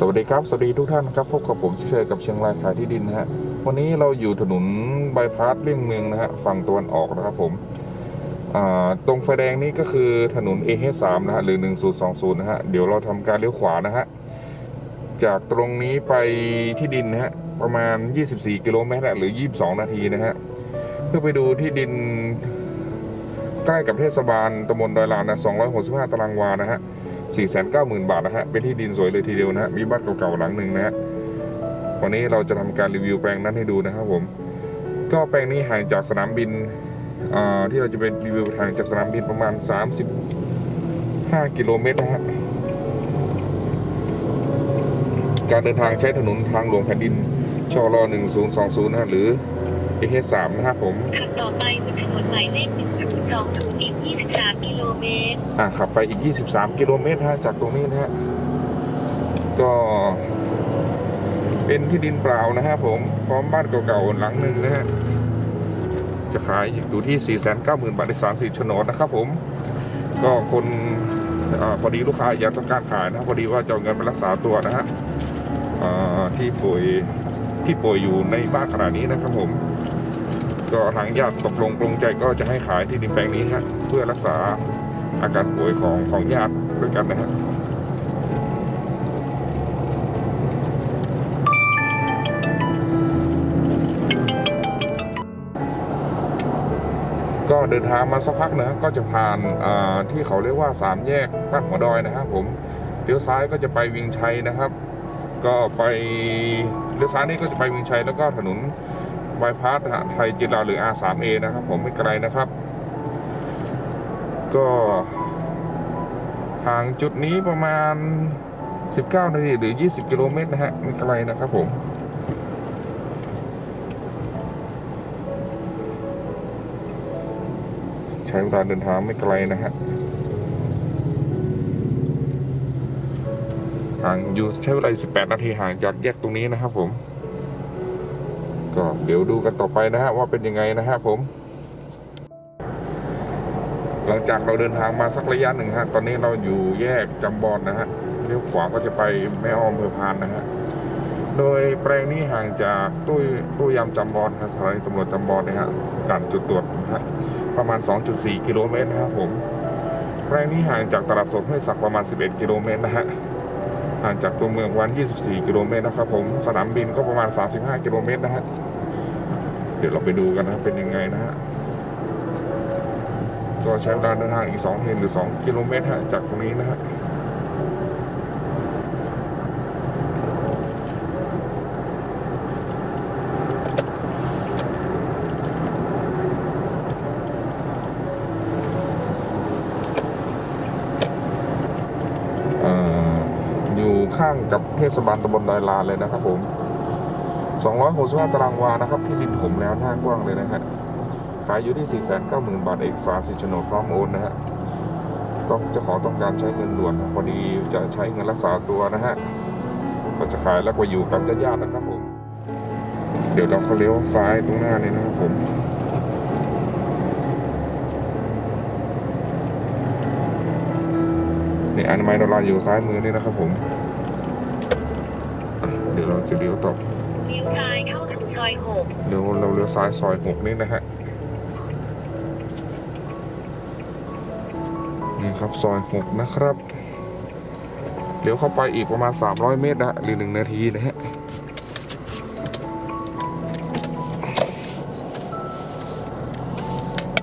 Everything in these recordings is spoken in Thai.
สวัสดีครับ สวัสดีทุกท่านครับพบกับผมเชยกับเชียงรายขายที่ดินนะฮะวันนี้เราอยู่ถนนบายพาสเลี่ยงเมืองนะฮะฝั่งตะวันออกนะครับผมตรงไฟแดงนี้ก็คือถนน A3 นะฮะหรือ 1020 นะฮะเดี๋ยวเราทำการเลี้ยวขวานะฮะจากตรงนี้ไปที่ดินนะฮะประมาณ 24 กิโลเมตรหรือ 22 นาทีนะฮะเพื่อไปดูที่ดินใกล้กับเทศบาลตำบลดอยลานนะ265 ตารางวานะฮะ 490,000 บาทนะฮะ เป็นที่ดินสวยเลยทีเดียวนะฮะ มีบ้านเก่าๆหลังหนึ่งนะฮะ วันนี้เราจะทำการรีวิวแปลงนั้นให้ดูนะครับผม ก็แปลงนี้ห่างจากสนามบินที่เราจะเป็นรีวิวห่างจากสนามบินประมาณ 35 กิโลเมตรนะฮะ การเดินทางใช้ถนนทางหลวงแผ่นดินชล1020นะฮะหรือ AH3 นะครับผม ขับต่อไปบนถนนหมายเลข1020อีก23 มตร อ่าขับไปอีก 23 กิโลเมตรฮะจากตรงนี้นะฮะ ก็เป็นที่ดินเปล่านะฮะผมพร้อมบ้านเก่าๆหลังหนึ่งนะฮะ จะขายอยู่ที่ 490,000 บาทในสารสีโฉนดนะครับผม ก็คนอพอดีลูกค้าอยากต้องการขายนะพอดีว่าจะเอาเงินไปรักษาตัวนะฮะที่ป่วยที่ป่วยอยู่ในบ้านขนาดนี้นะครับผม ก็ทางญาติตกลงปรงใจก็จะให้ขายที่ดินแปลงนี้ฮะเพื่อรักษา อาการป่วยของของญาติด้วยกันนะฮะก็เดินทางมาสักพักนะก็จะผ่านที่เขาเรียกว่าสามแยกบ้านหัวดอยนะครับผมเลี้ยวซ้ายก็จะไปวิงชัยนะครับ ก็ไปเลี้ยวซ้ายนี่ก็จะไปวิงชัยแล้วก็ถนนบายพาสไทยจิราหรือ R3A นะครับ ผมไม่ไกลนะครับ ก็ทางจุดนี้ประมาณ 19 นาทีหรือ 20 กิโลเมตรนะฮะไม่ไกลนะครับผมใช้เวลาเดินทางไม่ไกลนะฮะห่างอยู่ใช้เวลา 18 นาทีห่างจากแยกตรงนี้นะครับผม ก็เดี๋ยวดูกันต่อไปนะฮะว่าเป็นยังไงนะฮะผม จากเราเดินทางมาสักระยะหนึ่งฮะตอนนี้เราอยู่แยกจำบอนนะฮะเลี้ยวขวาก็จะไปแม่ออมอำเภอพานนะฮะโดยแปลงนี้ห่างจากตู้ตู้ยามจำบอนนะสถานีตำรวจจำบอนนะฮะด่านจุดตรวจนะฮะประมาณ 2.4 กิโลเมตรนะครับผมแปลงนี้ห่างจากตลาดสดห้วยสักประมาณ 11 กิโลเมตรนะฮะห่างจากตัวเมืองวัน 24 กิโลเมตรนะครับผมสนามบินก็ประมาณ 35 กิโลเมตรนะฮะเดี๋ยวเราไปดูกันนะเป็นยังไงนะฮะ ก็ใช้เวลาเดินทางอีก 2 เทนหรือ 2 กิโลเมตรจากตรงนี้นะฮะเอ่อยู่ข้างกับเทศบาลตำบลดอยลานเลยนะครับผม 265 ตารางวานะครับ ที่ดินผมแล้วหน้ากว้างเลยนะฮะ ขายอยู่ที่ 490,000 บาทเอกสารสิทธิ์โฉนดพร้อมโอนนะฮะต้องเจ้าของต้องการใช้เงินด่วนนะพอดีจะใช้เงินรักษาตัวนะฮะก็จะขายแล้วก็อยู่กับญาติๆนะครับผม เดี๋ยวเราเขาเลี้ยวซ้ายตรงหน้านี่นะครับผมนี่อนามัยดอลลาร์อยู่ซ้ายมือนี่นะครับผมอะเดี๋ยวเราจะเลี้ยวต่อเลี้ยวซ้ายเข้าสู่ซอยเดี๋ยวเราเลี้ยวซ้ายซอยหกนี่นะฮะ นี่ครับซอยหกนะครับเลี้ยวเข้าไปอีกประมาณ 300 เมตรนะฮะหรือหนึ่งนาทีนะฮะ6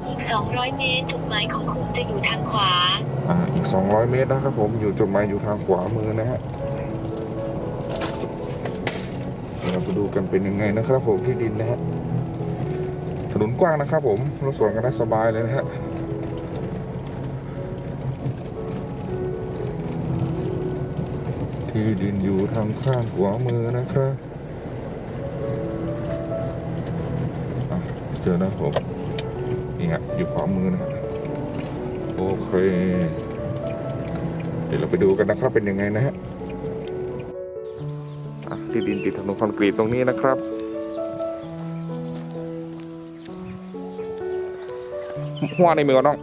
อีก 200 เมตรจุดหมายของคุณจะอยู่ทางขวาอ่าอีก 200 เมตรนะครับผมอยู่จุดหมายอยู่ทางขวามือนะฮะเดี๋ยวเราไปดูกันเป็นยังไงนะครับผมที่ดินนะฮะถนนกว้างนะครับผมรถสวนกันได้สบายเลยนะฮะ ที่ดินอยู่ทางข้างขวามือนะครับอะเจอนะผมนี่ฮะอยู่ขวามือนะฮะโอเค เดี๋ยวเราไปดูกันนะครับเป็นยังไงนะฮะอะที่ดินติดถนนคอนกรีตตรงนี้นะครับ หัวในมือน้อง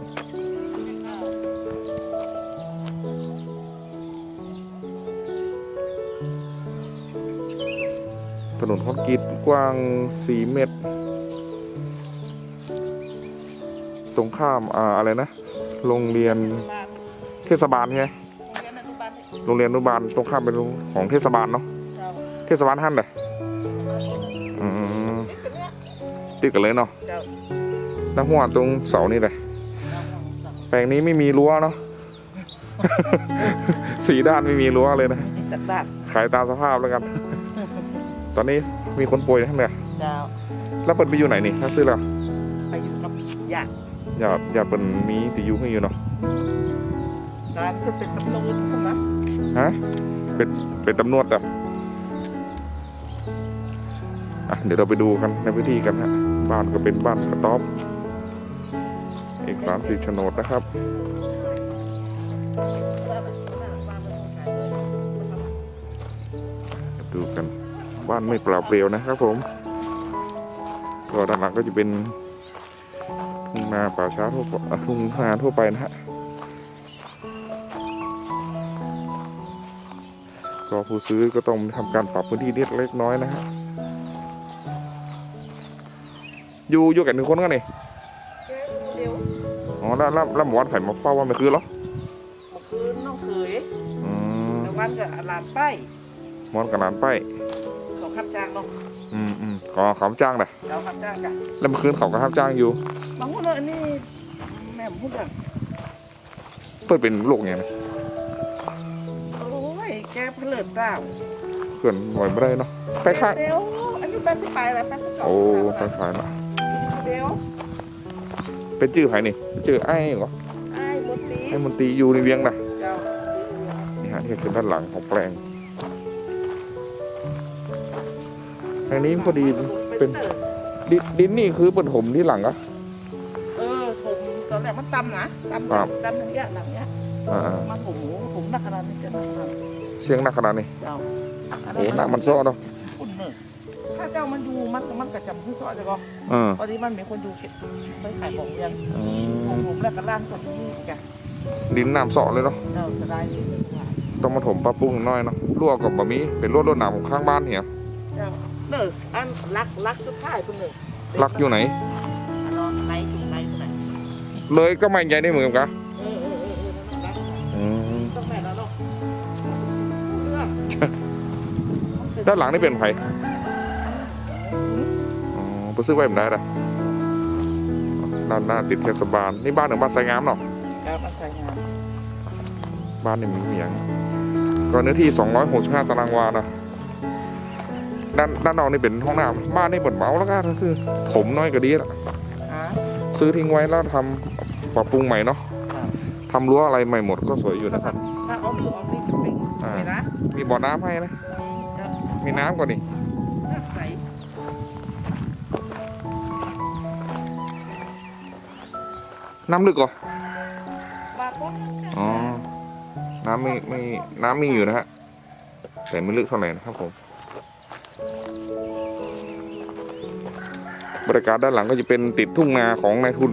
ถนนคอนกรีตกว้าง 4 เมตร ตรงข้ามอ่าอะไรนะ โรงเรียนบ้านเทศบาลใช่ไหมโรงเรียนอนุบาลโรงเรียนอนุบาลตรงข้ามเป็นของเทศบาลเนาะเจ้าเทศบาลท่านเลยอืมนี่เป็นเนี้ยติดกันเลยเนาะเจ้าแล้วหัวตรงเสานี่เลยแปลงนี้ไม่มีรั้วเนาะสีด้านไม่มีรั้วเลยนะมีสัตว์บ้านขายตามสภาพแล้วกัน ตอนนี้มีคนป่วยทั้งเลยเจ้าแล้วเปิดไปอยู่ไหนนี่ถ้าซื้อแล้วไปอยู่กับญาติอย่าอย่าเป็นมีติอยูให้อยู่เนาะร้านเพื่อเป็นตำรวจใช่ไหมฮะเป็นเป็นตำรวจอะอะเดี๋ยวเราไปดูกันในพื้นที่กันฮะบ้านก็เป็นบ้านกระต๊อบเอกสารสิทธิ์โฉนดนะครับ บ้านไม่เปล่าเปลี่ยวนะครับผม ก็ด้านหลังก็จะเป็นทุ่งนาป่าช้าทั่วไปอะทุ่งนาทั่วไปนะฮะก็ผู้ซื้อก็ต้องทำการปรับพื้นที่นิดเล็กน้อยนะฮะอยู่อยู่กันหนึ่งคนกันนี่เดี๋ยวอ๋อแล้วแล้วแล้วหมอวัดไผ่มาเฝ้าว่าไม่คืนเหรอเมื่อคืนน้องเคยอืมแต่วันกับหลานป้ายหมอนกับหลานไปเขา ขับจ้างเนาะอืมอืมขอเขาจ้างหน่อยเราขับจ้างกันแล้วเมื่อคืนเขาก็รับจ้างอยู่บางคนเลยนี่แม่พูดแบบเปิดเป็นโรคไงนะโอ้ยแกเพลิดตามเพื่อนหน่อยไม่ได้เนาะไปข้างเดี๋ยวอันนี้แป๊บสิไปอะไรแป๊บสิสองโอ้ไปขายเนาะเดี๋ยวเป็นชื่อไผ่นี่ชื่อไอ้เหรอไอ้บนตีไอ้มนตรีอยู่ในเวียงนะเจ้านี่ฮะนี่คือด้านหลังของแปลง อันนี้พอดีเป็นดินดินนี่คือเป็นถมที่หลังอะเออผมตอนแรกมันตำนะตำครับตำทั้งเนี้ยหลังเนี้ยอ่ามันผมผมนักขนาดนี้จะนักขนาดเสียงหนักขนาดนี้เจ้าโอ้หนักมันซ้อเนาะคุณเนอะถ้าเจ้ามันอยู่มันมันกระจำคือซอยจะก็เออตอนนี้มันมีคนอยู่เก็บไปขายของเรียนอืผมมผมแล้วก็ร้านคนที่นี่กันดินน้ำเสาะเลยเนาะเจ้าจะได้ที่สุดว่าต้องมาถมปรับปรุงหน่อยเนาะรั่วกับบะมีเป็นรั่วรวดหนามของข้างบ้านเหี่ยเจ้า เนอะอันรักรักสุดท้ายคุณเนอะรักอยู่ไหนอันนอนไหนอยู่ไหนตรงไหนเลยก็ไม่ใหญ่ได้เหมือนกันกะเออเออเออเออนั่นแหละอืมต้องแม่แล้วเนาะเรื่องด้านหลังนี่เป็นไผ่อ๋อไปซื้อไว้ผมได้ละด้านหน้าติดเทศบาลนี่บ้านหนึ่งบ้านไซงามเนาะการมันใส่งานบ้านนี่มีเมียงก็เนื้อที่ 265 ตารางวานะ ด้านด้านนอกนี่เป็นห้องน้ำบ้านนี่เปิดเมาแล้วก็ซื้อผมน้อยก็ดีละอ่าซื้อทิ้งไว้แล้วทำปรับปรุงใหม่เนาะทำรั้วอะไรใหม่หมดก็สวยอยู่นะครับถ้าเอาหรือเอานี่จะเป็นสวยนะมีบ่อน้ำให้นะเจ้ามีน้ำก่อนนี่น่าใสน้ำลึกเหรอบาปุ๊บอ๋อ น้ำไม่ไม่ น้ำมีอยู่นะฮะ แต่ไม่ลึกเท่าไหร่นะครับผม บรรยากาศด้านหลังก็จะเป็นติดทุ่งนาของนายทุน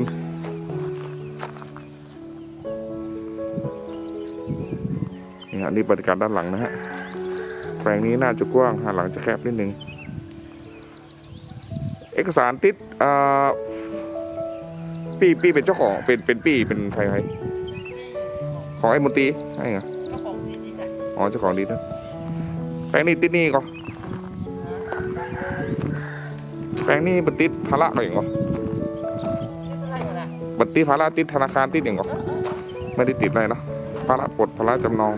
นี่ฮะนี่บรรยากาศด้านหลังนะฮะ แปลงนี้น่าจะกว้างหาหลังจะแคบนิดนึง เอกสารติดอ่าปีปีเป็นเจ้าของเป็นเป็นปีเป็นใครใครของไอ้มนตรีใช่ไงก็ของดีดีนะอ๋อเจ้าของดีนะแปลงนี้ติดหนี่ก็ แปลงนี้บัติดภาระอะไรอย่างก็ใช่ไหมบัติดภาระติดธนาคารติดอย่างก็ไม่ได้ติดอะไรเนาะภาระปลดภาระจำนอง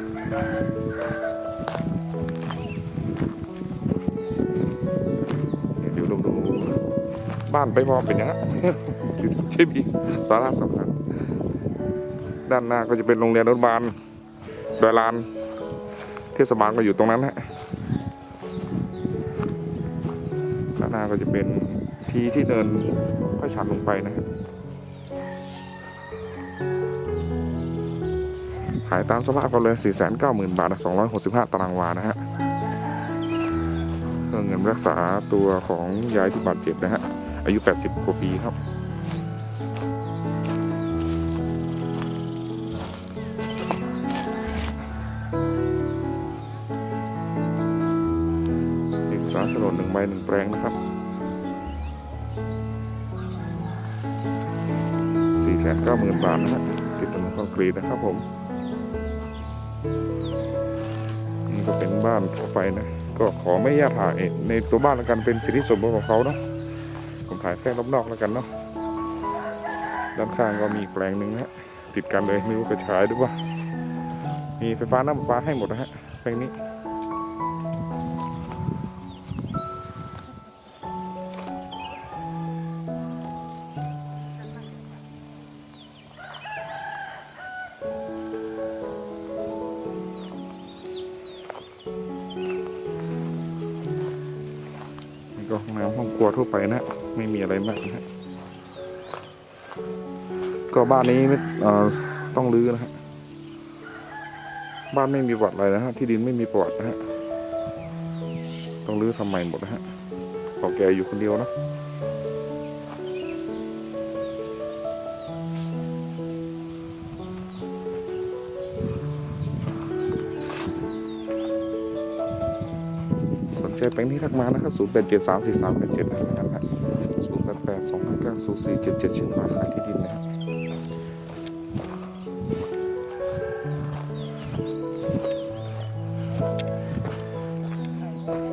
เดี๋ยวดูดูบ้านไปพอเป็นยังไงใช่พี่สาระสำคัญด้านหน้าก็จะเป็นโรงเรียนอนุบาลดอยลาน เทศบาลก็อยู่ตรงนั้นฮะานหน้าก็จะเป็นที่ที่เดินค่อยชันลงไปนะฮะขายตามสภาพกันเลย 490,000 บาทนะ265 ตารางวานะฮะเพื่อเงินรักษาตัวของยายที่บาดเจ็บนะฮะ อายุ 80 กว่าปีครับ เอกสารโฉนดหนึ่งใบหนึ่งแปลงนะ ก้าหมื่นบาทนะฮะติดถนนคอนกรีตนะครับผมนี่ก็เป็นบ้านทั่วไปนะ ก็ขอไม่ญาตถ่ายในตัวบ้านแล้วกันเป็นสิทธิส่วนบุคคลของเขาเนาะผมถ่ายแค่รอบนอกแล้วกันเนาะด้านข้างก็มีแปลงหนึ่งนะฮะติดกันเลยไม่รู้กระชายหรือเปล่ามีไฟฟ้าน้ำประปาให้หมดนะฮะแปลงนี้ ก็ห้องน้ำห้องครัวทั่วไปนะฮะไม่มีอะไรมากนะฮะก็บ้านนี้ไม่ต้องรื้อนะฮะบ้านไม่มีประวัติอะไรนะฮะที่ดินไม่มีประวัตินะฮะต้องรื้อทำใหม่หมดนะฮะพอแกอยู่คนเดียวนะ ใจแปลงนี้ทักมานะครับ0 8 7 3 4 3 8 7นะครับ0 8 8 2 5 9 0 4 7 7เชียงรายขายที่ดินนะครับ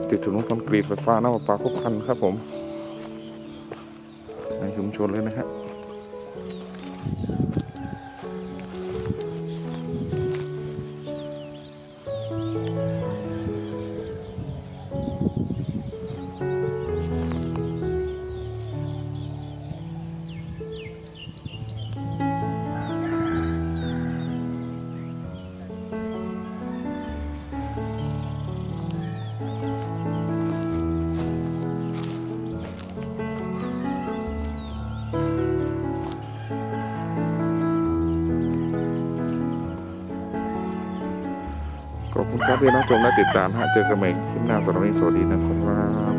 ติดถนนคอนกรีตไฟฟ้าน้ำประปาครบครันครับผม ในชุมชนเลยนะฮะ ขอบคุณครับที่รับชมและติดตามฮะเจอกันใหม่คลิปหน้าสำหรับวันนี้สวัสดีนะครับ